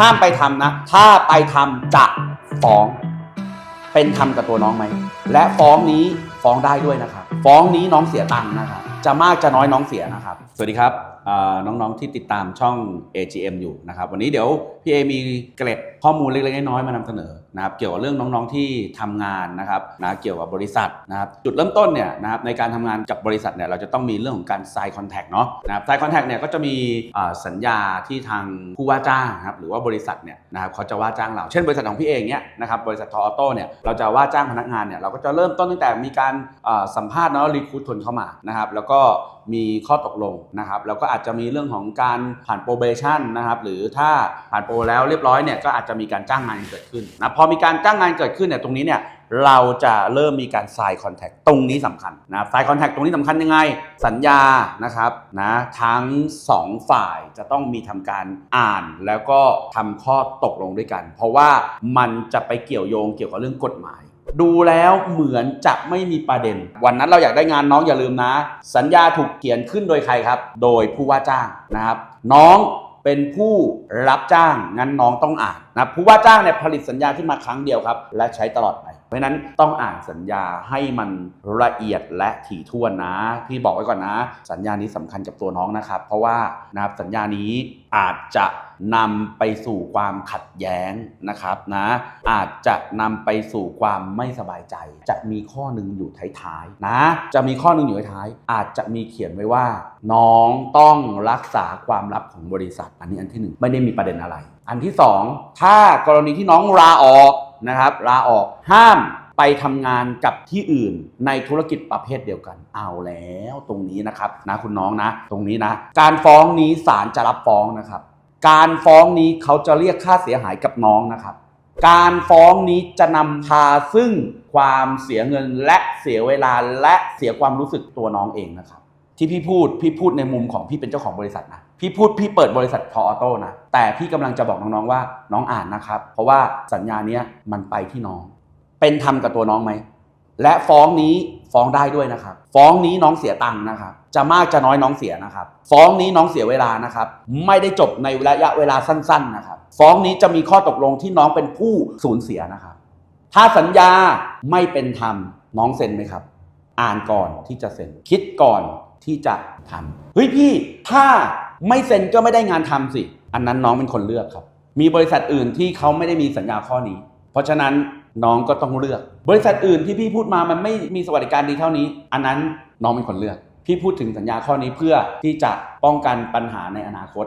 ห้ามไปทำนะ ถ้าไปทำจะฟ้อง เป็นธรรมกับตัวน้องไหม และฟ้องนี้ฟ้องได้ด้วยนะครับ ฟ้องนี้น้องเสียตังค์นะครับ จะมากจะน้อยน้องเสียนะครับ สวัสดีครับน้องๆที่ติดตามช่อง AGM อยู่นะครับ วันนี้เดี๋ยวพี่เอมีเกร็ดข้อมูลเล็กๆน้อยๆมานำเสนอนะครับ เกี่ยวกับเรื่องน้องๆที่ทำงานนะครับนะเกี่ยวกับบริษัทนะครับ จุดเริ่มต้นเนี่ยนะครับในการทำงานกับบริษัทเนี่ยเราจะต้องมีเรื่องของการ sign contact เนาะนะครับ sign contact เนี่ยก็จะมีสัญญาที่ทางผู้ว่าจ้างนะครับหรือว่าบริษัทเนี่ยนะครับเขาจะว่าจ้างเรา เช่นบริษัทของพี่เองเนี่ยนะครับบริษัททออโต้เนี่ยเราจะว่าจ้างพนักงานเนี่ยเราก็จะเริ่มต้นตั้งแต่มีการสัมภาษณ์เนาะรีคูดคนเข้ามานะครับแล้วก็มีข้อตกลงนะครับแล้วก็อาจจะมีเรื่องของการผ่านโปรเบชั่นนะครับหรือถ้าผ่านโปรแล้วเรียบร้อยเนี่ยก็อาจจะมีการจ้างงานเกิดขึ้นนะพอมีการจ้างงานเกิดขึ้นเนี่ยตรงนี้เนี่ยเราจะเริ่มมีการ sign contract ตรงนี้สำคัญนะครับ sign contact ตรงนี้สำคัญยังไง สัญญานะครับนะทั้งสองฝ่ายจะต้องมีทำการอ่านแล้วก็ทำข้อตกลงด้วยกัน เพราะว่ามันจะไปเกี่ยวโยงเกี่ยวกับเรื่องกฎหมาย ดูแล้วเหมือนจะไม่มีประเด็น วันนั้นเราอยากได้งานน้องอย่าลืมนะ สัญญาถูกเขียนขึ้นโดยใครครับ โดยผู้ว่าจ้างนะครับ น้องเป็นผู้รับจ้างงั้นน้องต้องอ่าน นะผู้ว่าจ้างเนี่ยผลิตสัญญาขึ้นมาครั้งเดียวครับ และใช้ตลอดไป เพราะนั้นต้องอ่านสัญญาให้มันละเอียดและถี่ถ้วนนะพี่บอกไว้ก่อนนะ สัญญานี้สำคัญกับตัวน้องนะครับ เพราะว่านะครับสัญญานี้อาจจะนำไปสู่ความขัดแย้งนะครับนะอาจจะนำไปสู่ความไม่สบายใจ จะมีข้อหนึ่งอยู่ท้ายๆนะ จะมีข้อหนึ่งอยู่ท้ายอาจจะมีเขียนไว้ว่า น้องต้องรักษาความลับของบริษัท อันนี้อันที่หนึ่งไม่ได้มีประเด็นอะไร อันที่สองถ้ากรณีที่น้องลาออกนะครับลาออกห้ามไปทำงานกับที่อื่นในธุรกิจประเภทเดียวกัน เอาแล้วตรงนี้นะครับนะคุณน้องนะ ตรงนี้นะ การฟ้องนี้ศาลจะรับฟ้องนะครับ การฟ้องนี้เขาจะเรียกค่าเสียหายกับน้องนะครับ การฟ้องนี้จะนำพาซึ่งความเสียเงินและเสียเวลาและเสียความรู้สึกตัวน้องเองนะครับ ที่พี่พูดพี่พูดในมุมของพี่เป็นเจ้าของบริษัทนะพี่พูดพี่เปิดบริษัทพอออโต้นะแต่พี่กำลังจะบอกน้องๆว่าน้องอ่านนะครับ เพราะว่าสัญญาเนี้ยมันไปที่น้อง เป็นธรรมกับตัวน้องไหมและฟ้องนี้ฟ้องได้ด้วยนะครับ ฟ้องนี้น้องเสียตังค์นะครับ จะมากจะน้อยน้องเสียนะครับ ฟ้องนี้น้องเสียเวลานะครับ ไม่ได้จบในระยะเวลาสั้น ๆนะครับ ฟ้องนี้จะมีข้อตกลงที่น้องเป็นผู้สูญเสียนะครับ ถ้าสัญญาไม่เป็นธรรมน้องเซ็นไหมครับ อ่านก่อนที่จะเซ็น คิดก่อน ที่จะทำเฮ้ยพี่ถ้าไม่เซ็นก็ไม่ได้งานทำสิ อันนั้นน้องเป็นคนเลือกครับ มีบริษัทอื่นที่เขาไม่ได้มีสัญญาข้อนี้ เพราะฉะนั้นน้องก็ต้องเลือก บริษัทอื่นที่พี่พูดมามันไม่มีสวัสดิการดีเท่านี้ อันนั้นน้องเป็นคนเลือก พี่พูดถึงสัญญาข้อนี้เพื่อที่จะป้องกันปัญหาในอนาคต